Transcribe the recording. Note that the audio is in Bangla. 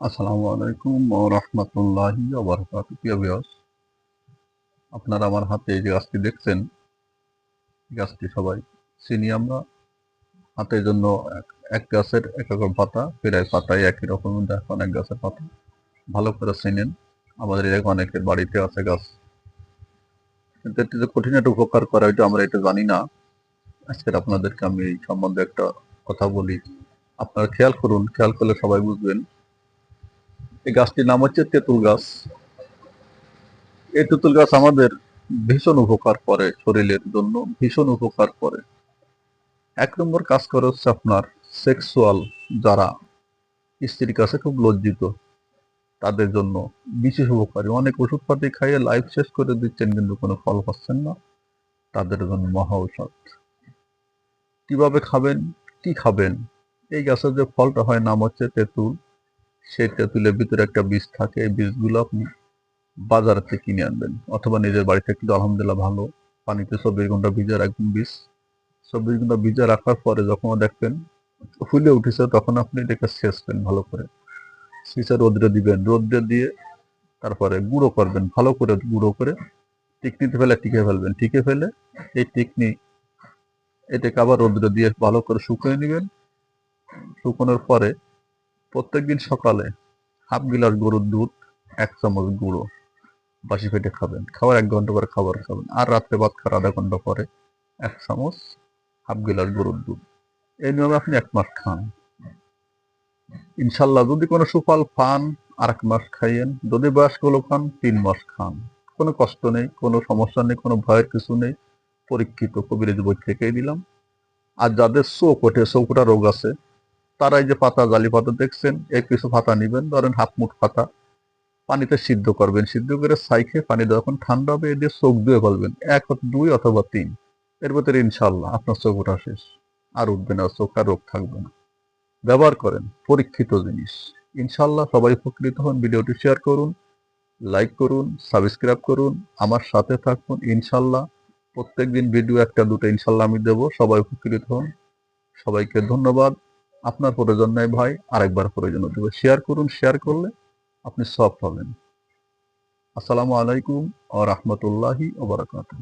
আসসালামু আলাইকুম ও রহমতুল্লাহি ওবরকাত আপনারা আমার হাতে যে গাছটি দেখছেন গাছটি সবাই চিনি আমরা। হাতের জন্য এক- এক গাছের এক রকম পাতা, প্রায় পাতায় একই রকম দেখেন এক গাছের পাতা। ভালো করে চিনেন। আমাদের এরকম অনেকের বাড়িতে আছে গাছ। কিন্তু এটি যে কঠিন একটা উপকার করে এটা আমরা এটা জানি না। আজকের আপনাদেরকে আমি এই সম্বন্ধে একটা কথা বলি। আপনারা খেয়াল করুন, খেয়াল করলে সবাই বুঝবেন। এই গাছটির নাম হচ্ছে তেঁতুল গাছ। এই তেঁতুল গাছ আমাদের ভীষণ উপকার করে শরীরের জন্য, ভীষণ উপকার করে। এক নম্বর কাজ করে হচ্ছে আপনার সেক্সুয়াল যারা স্ত্রীর কাছে খুব লজ্জিত, তাদের জন্য বিশেষ উপকারী। অনেক ওষুধপাতি খাইয়ে লাইফ শেষ করে দিচ্ছেন কিন্তু কোনো ফল পাচ্ছেন না, তাদের জন্য মহা ঔষধ। কীভাবে খাবেন, কি খাবেন? এই গাছের যে ফলটা হয় নাম হচ্ছে তেঁতুল। সেই তেঁতুলের ভিতরে একটা বীজ থাকে, এই বীজগুলো আপনি বাজার থেকে কিনে আনবেন। অথবা নিজের বাড়িতে কিন্তু আলহামদুলিল্লাহ ভালো, পানিতে চব্বিশ ঘণ্টা ভিজে রাখবেন বীজ। চব্বিশ ঘণ্টা ভিজে রাখার পরে যখন দেখবেন, ফুলে উঠেছে, তখন আপনি এটাকে ছেঁচবেন ভালো করে। সিসা রোদ্রে দিবেন, রোদ্রে দিয়ে তারপরে গুঁড়ো করবেন, ভালো করে গুঁড়ো করে টিকনিতে ফেলে, টিকে ফেলবেন। টিকে ফেলে এই টিকনি এটাকে আবার রোদ্রে দিয়ে ভালো করে শুকিয়ে নেবেন। শুকানোর পরে প্রত্যেকদিন সকালে হাফ গিলাস গরুর দুধ, এক চামচ গুঁড়ো। বাসি পেটে খাবেন। খাওয়ার এক ঘণ্টা পরে খাবার খাবেন। আর রাত্রে ভাত খাওয়ার আধা ঘণ্টা পরে এক চামচ হাফ গিলাস গরুর দুধ। এই নিয়মে আপনি এক মাস খান। ইনশাল্লাহ যদি কোনো সুফল পান আর এক মাস খাইয়েন। যদি বয়স্ক খান তিন মাস খান। কোনো কষ্ট নেই, কোনো সমস্যা নেই, কোনো ভয়ের কিছু নেই। পরীক্ষিত কবিরাজ বই থেকেই দিলাম। আর যাদের চোখ ওঠে চৌকটা রোগ আছে তারা এই যে পাতা জালি পাতা দেখছেন, এই কিছু পাতা নিবেন, ধরেন হাফ মুঠ পাতা, পানিতে সিদ্ধ করবেন। সিদ্ধ করে সাইখে পানি যখন ঠান্ডা হবে এদের চোখ ধুয়ে ফেলবেন এক দুই অথবা তিন। এর ভিতরে ইনশাল্লাহ আপনার চোখ ওঠা শেষ। আর উঠবে না, চোখ আর রোগ থাকবে না। ব্যবহার করেন, পরীক্ষিত জিনিস। ইনশাল্লাহ সবাই উপকৃত হন। ভিডিওটি শেয়ার করুন, লাইক করুন, সাবস্ক্রাইব করুন, আমার সাথে থাকুন ইনশাল্লাহ প্রত্যেকদিন ভিডিও একটা দুটো ইনশাল্লাহ আমি দেবো, সবাই উপকৃত হন। সবাইকে ধন্যবাদ। আপনার প্রয়োজন নেই ভাই আরেকবার প্রয়োজন হতে পারে শেয়ার করুন শেয়ার করলে আপনি সব পাবেন আসসালামু আলাইকুম ও রহমতুল্লাহি ওবরাকাতুহ